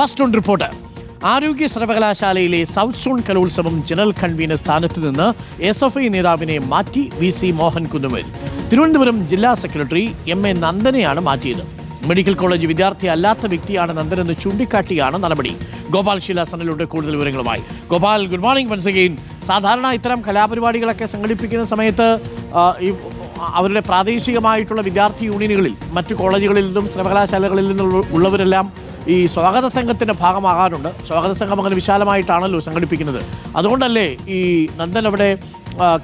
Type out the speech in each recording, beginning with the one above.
First on report. ആരോഗ്യ സർവകലാശാലയിലെ south zone കലോത്സവം ജനറൽ കൺവീനർ സ്ഥാനത്ത് നിന്ന് എസ് എഫ് ഐ നേതാവിനെ മാറ്റി വി സി മോഹൻ കുന്നുമൽ തിരുവനന്തപുരം ജില്ലാ സെക്രട്ടറി എം എ നന്ദനെയാണ് മാറ്റിയത്. മെഡിക്കൽ കോളേജ് വിദ്യാർത്ഥി അല്ലാത്ത വ്യക്തിയാണ് നന്ദനെന്ന് ചൂണ്ടിക്കാട്ടിയാണ് നടപടി. ഗോപാൽ ശിലാസനിലൂടെ കൂടുതൽ വിവരങ്ങളുമായി. ഗോപാൽ ഗുഡ് മോർണിംഗ് വൺസ് സാധാരണ ഇത്തരം കലാപരിപാടികളൊക്കെ സംഘടിപ്പിക്കുന്ന സമയത്ത് ഈ അവരുടെ പ്രാദേശികമായിട്ടുള്ള വിദ്യാർത്ഥി യൂണിയനുകളിൽ മറ്റു കോളേജുകളിൽ നിന്നും സർവകലാശാലകളിൽ നിന്നും ഉള്ളവരെല്ലാം ഈ സ്വാഗത സംഘത്തിന്റെ ഭാഗമാകാറുണ്ട്. സ്വാഗത സംഘം അങ്ങനെ വിശാലമായിട്ടാണല്ലോ സംഘടിപ്പിക്കുന്നത്. അതുകൊണ്ടല്ലേ ഈ നന്ദൻ അവിടെ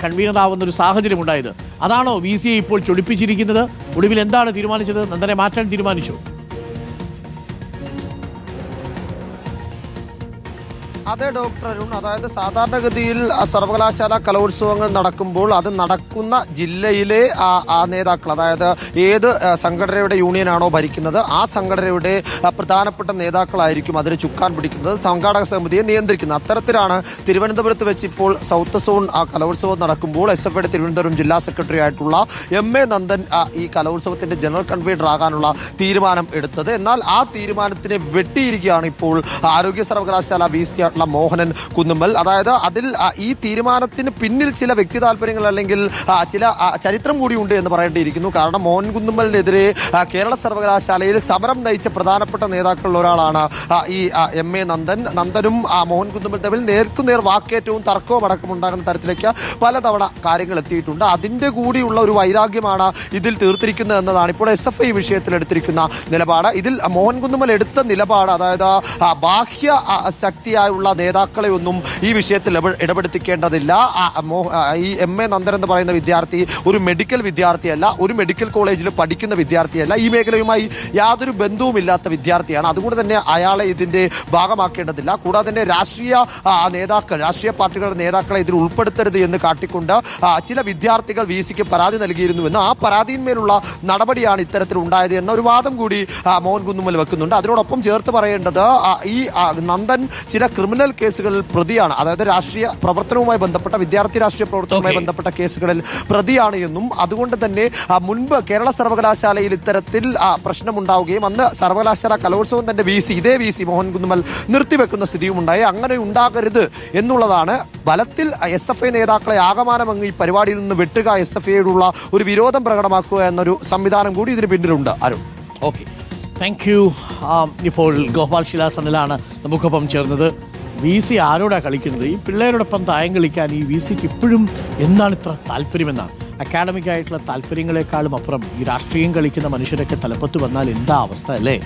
കൺവീനർ ആവുന്ന ഒരു സാഹചര്യം ഉണ്ടായത്. അതാണോ വി സി ഇപ്പോൾ ചൊടിപ്പിച്ചിരിക്കുന്നത്? ഒടുവിൽ എന്താണ് തീരുമാനിച്ചത്? നന്ദനെ മാറ്റാൻ തീരുമാനിച്ചു? അതെ ഡോക്ടർ അരുൺ അതായത് സാധാരണഗതിയിൽ സർവകലാശാല കലോത്സവങ്ങൾ നടക്കുമ്പോൾ അത് നടക്കുന്ന ജില്ലയിലെ ആ, നേതാക്കൾ അതായത് ഏത് സംഘടനയുടെ യൂണിയനാണോ ഭരിക്കുന്നത് ആ സംഘടനയുടെ പ്രധാനപ്പെട്ട നേതാക്കളായിരിക്കും അതിന് ചുക്കാൻ പിടിക്കുന്നത് സംഘാടക സമിതിയെ നിയന്ത്രിക്കുന്നത്. അത്തരത്തിലാണ് തിരുവനന്തപുരത്ത് വെച്ച് ഇപ്പോൾ സൗത്ത് സോൺ ആ കലോത്സവം നടക്കുമ്പോൾ എസ് എഫ് ഐയുടെ തിരുവനന്തപുരം ജില്ലാ സെക്രട്ടറി ആയിട്ടുള്ള എം എ നന്ദൻ ഈ കലോത്സവത്തിന്റെ ജനറൽ കൺവീനർ ആകാനുള്ള തീരുമാനം എടുത്തത്. എന്നാൽ ആ തീരുമാനത്തിനെ വെട്ടിയിരിക്കുകയാണ് ഇപ്പോൾ ആരോഗ്യ സർവകലാശാല വി സി ആയിട്ടുള്ള മോഹനൻ കുന്നുമ്മൽ. അതായത് അതിൽ ഈ തീരുമാനത്തിന് പിന്നിൽ ചില വ്യക്തി താല്പര്യങ്ങൾ അല്ലെങ്കിൽ ചില ചരിത്രം കൂടിയുണ്ട് എന്ന് പറയേണ്ടിയിരിക്കുന്നു. കാരണം മോഹൻ കുന്നുമ്മലിനെതിരെ കേരള സർവകലാശാലയിൽ സമരം നയിച്ച പ്രധാനപ്പെട്ട നേതാക്കളിൽ ഒരാളാണ് ഈ എം എ നന്ദൻ. നന്ദനും മോഹൻ കുന്നുമ്മൽ തമ്മിൽ നേർക്കുനേർ വാക്കേറ്റവും തർക്കവും അടക്കം ഉണ്ടാകുന്ന തരത്തിലേക്ക് പലതവണ കാര്യങ്ങൾ എത്തിയിട്ടുണ്ട്. അതിന്റെ കൂടിയുള്ള ഒരു വൈരാഗ്യമാണ് ഇതിൽ തീർത്തിരിക്കുന്നത് എന്നതാണ് ഇപ്പോൾ എസ് എഫ് ഐ വിഷയത്തിൽ എടുത്തിരിക്കുന്ന നിലപാട്. ഇതിൽ മോഹൻ കുന്നുമ്മൽ എടുത്ത നിലപാട് അതായത് ബാഹ്യ ആ, ശക്തിയായുള്ള നേതാക്കളെ ഒന്നും ഈ വിഷയത്തിൽ ഇടപെ- ഇടപെടുത്തിക്കേണ്ടതില്ല. ഈ എം എ നന്ദൻ എന്ന് പറയുന്ന വിദ്യാർത്ഥി ഒരു മെഡിക്കൽ വിദ്യാർത്ഥിയല്ല ഒരു മെഡിക്കൽ കോളേജിൽ പഠിക്കുന്ന വിദ്യാർത്ഥിയല്ല ഈ മേഖലയുമായി യാതൊരു ബന്ധവുമില്ലാത്ത വിദ്യാർത്ഥിയാണ്. അതുകൊണ്ട് തന്നെ അയാളെ ഇതിന്റെ ഭാഗമാക്കേണ്ടതില്ല. കൂടാതെ തന്നെ രാഷ്ട്രീയ നേതാക്കൾ രാഷ്ട്രീയ പാർട്ടികളുടെ നേതാക്കളെ ഇതിൽ ഉൾപ്പെടുത്തരുത് എന്ന് കാട്ടിക്കൊണ്ട് ചില വിദ്യാർത്ഥികൾ വി സിക്ക് പരാതി നൽകിയിരുന്നുവെന്ന് ആ പരാതിയിന്മേലുള്ള നടപടിയാണ് ഇത്തരത്തിൽ ഉണ്ടായത് എന്ന ഒരു വാദം കൂടി മോഹൻ കുന്നുമ്മൽ വെക്കുന്നുണ്ട്. അതിനോടൊപ്പം ചേർത്ത് പറയേണ്ടത് ഈ നന്ദൻ ചില ക്രിമിനൽ കേസുകളിൽ പ്രതിയാണ്. അതായത് രാഷ്ട്രീയ പ്രവർത്തനവുമായി ബന്ധപ്പെട്ട വിദ്യാർത്ഥി രാഷ്ട്രീയ പ്രവർത്തനവുമായി ബന്ധപ്പെട്ട കേസുകളിൽ പ്രതിയാണ് എന്നും അതുകൊണ്ട് തന്നെ മുൻപ് കേരള സർവകലാശാലയിൽ ഇത്തരത്തിൽ പ്രശ്നം പ്രശ്നമുണ്ടാവുകയും അന്ന് സർവകലാശാല കലോത്സവം തന്റെ വി സി ഇതേ വി സി മോഹൻ കുന്നുമൽ നിർത്തിവെക്കുന്ന സ്ഥിതിയും ഉണ്ടായി അങ്ങനെ ഉണ്ടാകരുത് എന്നുള്ളതാണ്. ബലത്തിൽ എസ് എഫ് ഐ നേതാക്കളെ ആകമാനം അങ്ങ് ഈ പരിപാടിയിൽ നിന്ന് വെട്ടുക എസ് എഫ് ഐയോടുള്ള ഒരു വിരോധം പ്രകടമാക്കുക എന്നൊരു സംവിധാനം കൂടി ഇതിന് പിന്നിലുണ്ട്. അരുൺ. ഓക്കെ. താങ്ക് യു ഇപ്പോൾ ഗോപാൽ ശിലാസനിലാണ് നമുക്കൊപ്പം ചേർന്നത്. വി സി ആരോടാ കളിക്കുന്നത്? ഈ പിള്ളേരോടൊപ്പം തായം കളിക്കാൻ ഈ വി സിക്ക് ഇപ്പോഴും എന്താണ് ഇത്ര താല്പര്യമെന്നാണ്? അക്കാഡമിക് ആയിട്ടുള്ള താല്പര്യങ്ങളെക്കാളും അപ്പുറം ഈ രാഷ്ട്രീയം കളിക്കുന്ന മനുഷ്യരൊക്കെ തലപ്പത്ത് വന്നാൽ എന്താ അവസ്ഥ അല്ലേ?